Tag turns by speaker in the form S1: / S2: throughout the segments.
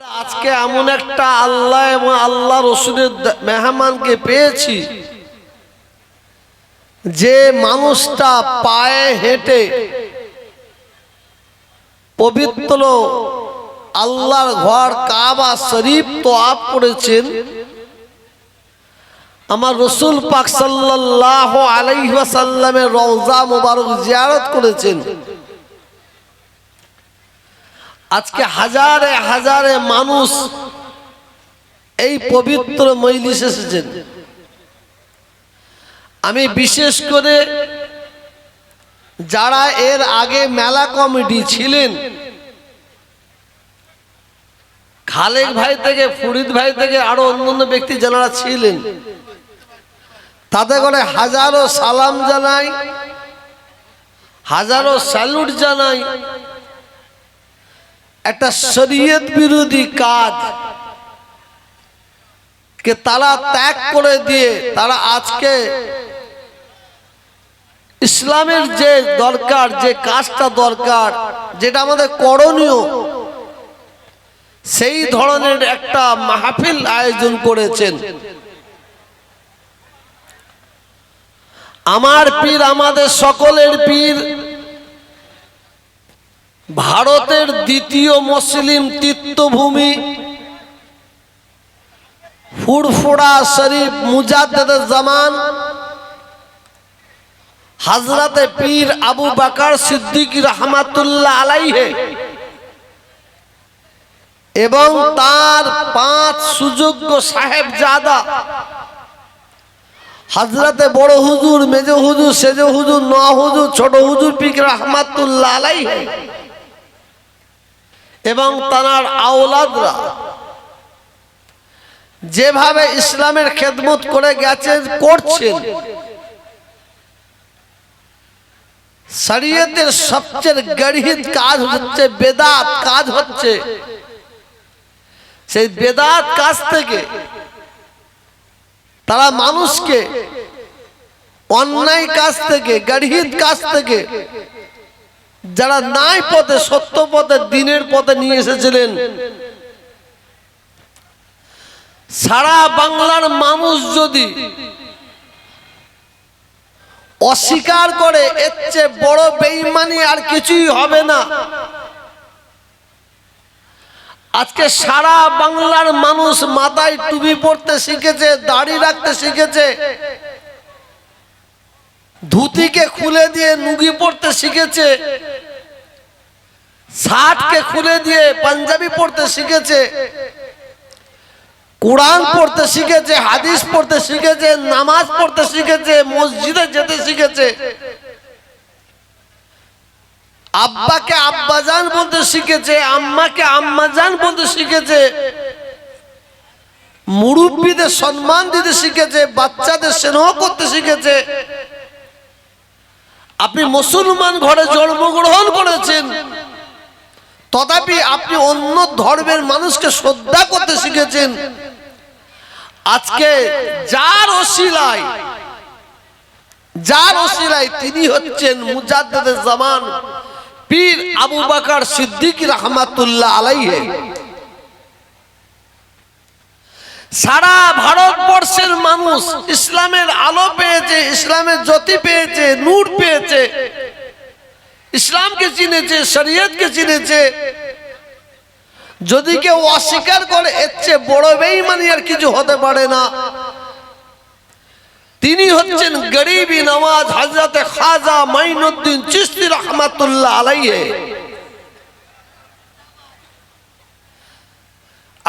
S1: আজকে এমন একটা আল্লাহ এবং আল্লাহ রসুলের মেহমানকে পেয়েছি। যে মানুষটা পায়ে হেঁটে পবিত্র আল্লাহর ঘর কাবা শরীফ তো আপ করেছেন, আমার রসুল পাক সাল্লাহ আলাইসাল্লামের রওজা মোবারক জিয়ারত করেছেন। আজকে হাজারে হাজারে মানুষ এই পবিত্র মৈলিস এসেছেন। আমি বিশেষ করে যারা এর আগে মেলা কমিটি ছিলেন, খালেক ভাই থেকে, ফরিদ ভাই থেকে, আরও অন্যান্য ব্যক্তি যারা ছিলেন, তাদের করে হাজারো সালাম জানাই, হাজারো স্যালুট জানাই একটা শরীয়ত বিরোধী কাজ কে তারা ত্যাগ করে দিয়ে তারা আজকে ইসলামের যে দরকার, যে কাজটা দরকার, যেটা আমাদের করণীয়, সেই ধরনের একটা মাহফিল আয়োজন করেছেন। আমার পীর, আমাদের সকলের পীর ভারতের দ্বিতীয় মুসলিম তীর্থভূমি ফুরফুরা শরীফ মুজাদ্দেদ জামান। হজরতে পীর আবু বাকার সিদ্দিক রহমাতুল্লাহ আলাইহে। এবং তার পাঁচ সুযোগ্য সাহেব জাদা হজরতে বড় হুজুর, মেজ হুজুর, সেজ হুজুর ন হুজুর, ছোট হুজুর পিক রহমাতুল্লাহ আলাইহে। এবং তার আওলাদরা যেভাবে ইসলামের খেদমত করে গেছেন করছেন। শরীয়তের সবচেয়ে গড়িত কাজ হচ্ছে বেদাত কাজ হচ্ছে। সেই বেদাত কাজ থেকে তারা মানুষকে অন্যায় কাজ থেকে গড়িত কাজ থেকে যারা নাই পথে, সত্য পথে, দিনের পথে নিয়ে এসেছিলেন। সারা বাংলার মানুষ যদি অস্বীকার করে, এর চেয়ে বড় বেইমানি আর কিছুই হবে না। আজকে সারা বাংলার মানুষ মাথায় টুপি পড়তে শিখেছে, দাড়ি রাখতে শিখেছে। ধুতিকে খুলে দিয়ে নুগি পড়তে শিখেছে। শার্টকে খুলে দিয়ে পাঞ্জাবি পড়তে শিখেছে। কোরআন পড়তে শিখেছে, হাদিস পড়তে শিখেছে, নামাজ পড়তে শিখেছে, মসজিদে যেতে শিখেছে। আব্বাকে আব্বাজান বলতে শিখেছে, আম্মাকে আম্মাজান বলতে শিখেছে। মুরব্বীদের সম্মান দিতে শিখেছে, বাচ্চাদের স্নেহ করতে শিখেছে। আপনি মুসলমান ঘরে জন্মগ্রহণ করেছেন। তথাপি আপনি অন্য ধর্মের মানুষকে শ্রদ্ধা করতে শিখেছেন। আজকে যার ওসিলায় যার ওসিলায় তিনি হচ্ছেন মুজাদ্দেদের জামান পীর আবু বাকার সিদ্দিক রহমাতুল্লাহ আলাইহে। সারা ভারতবর্ষের মানুষ ইসলামের আলো পেয়েছে, ইসলামের জ্যোতি পেয়েছে, নূর পেয়েছে। ইসলামকে চিনেছে, শরীয়তকে চিনেছে। যদি কেউ অস্বীকার করে, এর চেয়ে বড় বেইমানি আর কিছু হতে পারে না। তিনি হচ্ছেন গরিবী নওয়াজ হজরতে খাজা মাইনুদ্দিন চিস্তি রহমাতুল্লাহ আলাইহে।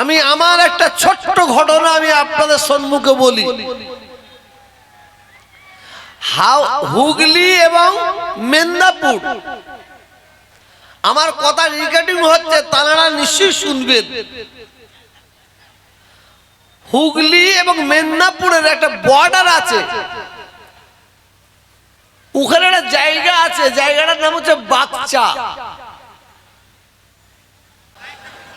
S1: আমি আমার একটা ছোট্ট ঘটনা আমি আপনাদের সম্মুখে বলি। হুগলি এবং মেদিনীপুর। আমার কথা রেকর্ডিং হচ্ছে তারা নিশ্চয়ই শুনবেন। হুগলি এবং মেদিনীপুরের একটা বর্ডার আছে। ওখানে একটা জায়গা আছে, জায়গাটার নাম হচ্ছে বাচ্চা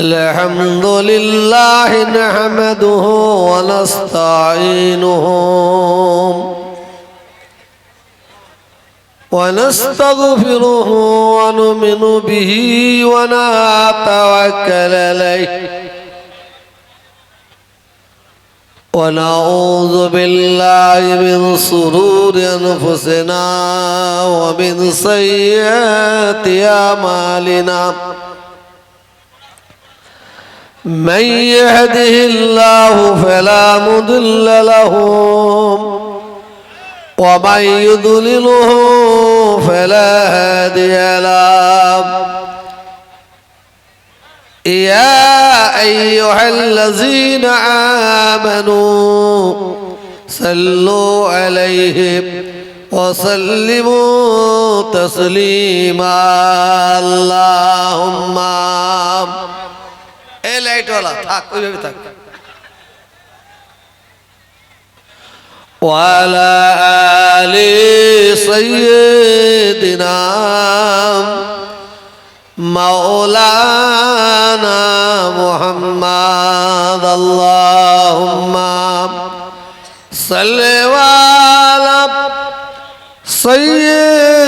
S1: الحمد لله نحمده ونستعينه ونستغفره ونؤمن به ونتوكل عليه ونعوذ بالله من شرور انفسنا ومن سيئات اعمالنا من يهده الله فلا مضل له ومن يضلله فلا هادي له. يا أيها الذين آمنوا صلوا عليه وسلموا تسليما. اللهم এই লাইটওয়ালা থাক ওইভাবে থাক وعلى آل سيدنا مولانا محمد اللهم صل على سيدنا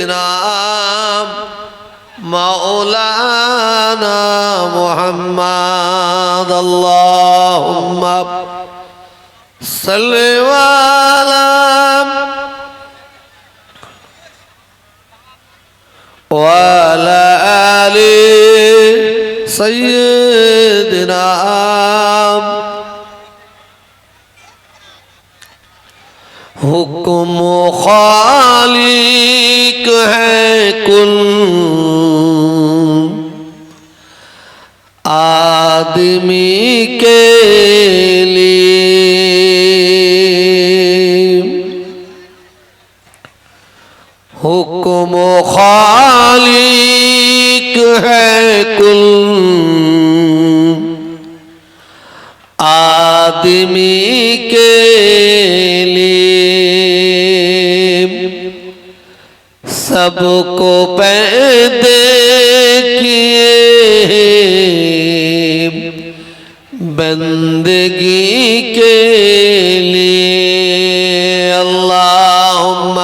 S1: الكرام مولانا محمد اللهم صل على وعلى آل سيدنا حكم خالي आदमी के लिए हुक्म खालिक है कुल आदमी के लिए सबको पैदे بندگی کے لیے اللہم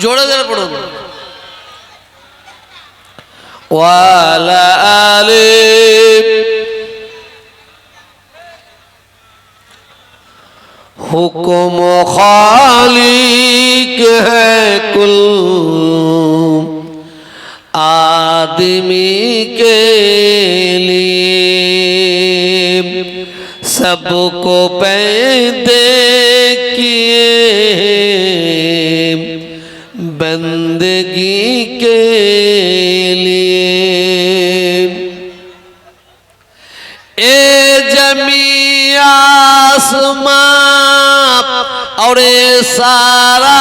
S1: جوڑا ذرا پڑھو والا علی حکم خالق ہے کل آدمی کے لیے सबको पैदे किए बंदगी के लिए। ए जमी आसमां और ए सारा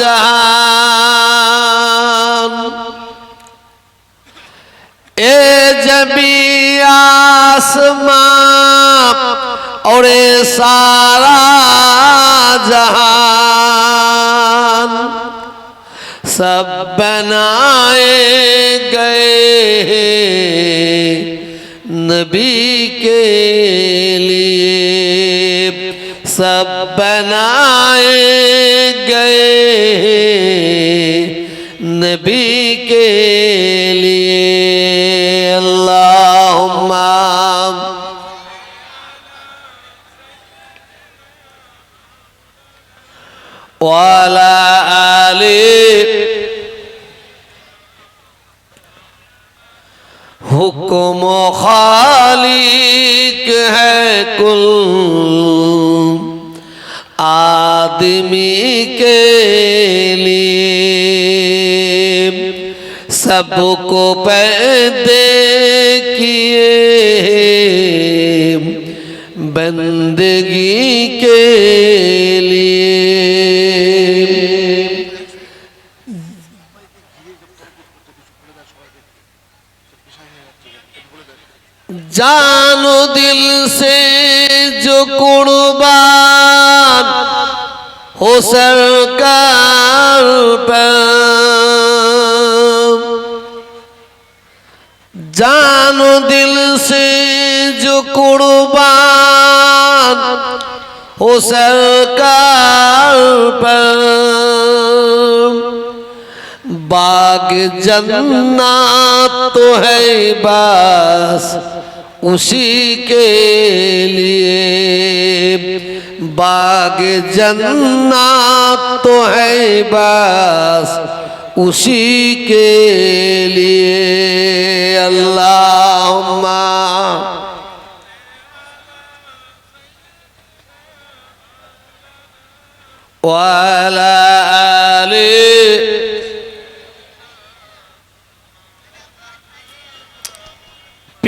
S1: जहान। ए जमी आसमां और सारा जहान सब बनाए गए नबी के लिए। सब बनाए गए नबी आदमी के लिए सबको पैदे किए बंदगी के लिए। जानो दिल से जो कुर्बान हो सरकार पर जानो दिल से जो कुर्बान हो सरकार पर बाग जन्नत तो है बस उसी के लिए बाग जन्नत तो है बस उसी के लिए अल्लाह वाला आले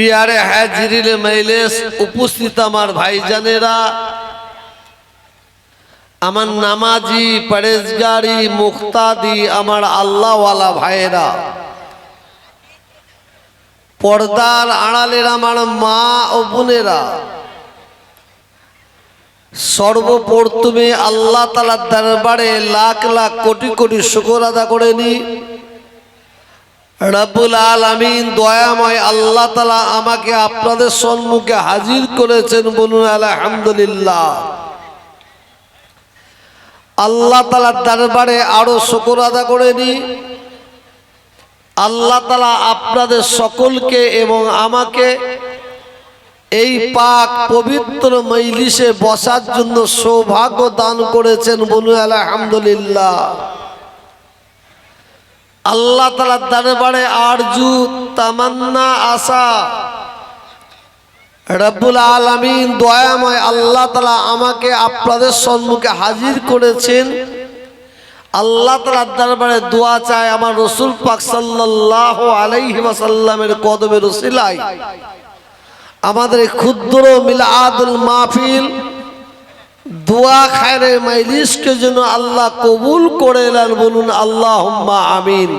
S1: পিয়ারে হাজিরিল মাইলেস উপস্থিত আমার ভাইজানেরা। আমার নামাজি পরেজগারি মুক্তাদি, আমার আল্লাহওয়ালা ভাইয়েরা। পর্দার আড়ালের আমার মা ও বোনেরা। সর্বপ্রথমে আল্লাহ তালার দরবারে লাখ লাখ কোটি কোটি শুকর আদা করে নি রাব্বুল আলামিন দয়াময় আল্লাহ তালা আমাকে আপনাদের সম্মুখে হাজির করেছেন বলুন আলহামদুলিল্লাহ। আল্লাহ তালার দরবারে আরও শকর আদা করে নি আল্লাহ তালা আপনাদের সকলকে এবং আমাকে এই পাক পবিত্র মৈলিসে বসার জন্য সৌভাগ্য দান করেছেন বলুন আলহামদুলিল্লাহ। আল্লাহ তালার দরবারে আরজু তামান্না আশা রব্বুল আলমিন দয়াময় আল্লাহ তালা আমাকে আপনাদের সম্মুখে হাজির করেছেন। আল্লাহ তালার দরবারে দোয়া চায় আমার রসুল পাক সাল্লাহ আলাইহি কদমের রসিলাই আমাদের ক্ষুদ্র মিলাদুল মাহফিল দোয়া খায়রে মাইলিশকে যেন আল্লাহ কবুল করে এলেন বলুন আল্লাহ আমিন।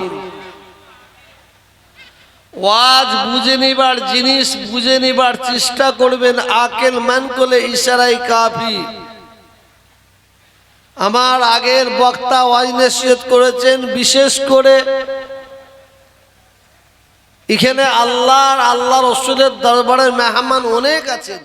S1: ওয়াজ বুঝে নিবার জিনিস, বুঝে নিবার চেষ্টা করবেন, আকেল মান করলে ইশারাই কাফি। আমার আগের বক্তা ওয়াজ নসিহত করেছেন, বিশেষ করে এখানে আল্লাহর আল্লাহ রসুলের দরবারে মেহমান অনেক আছেন।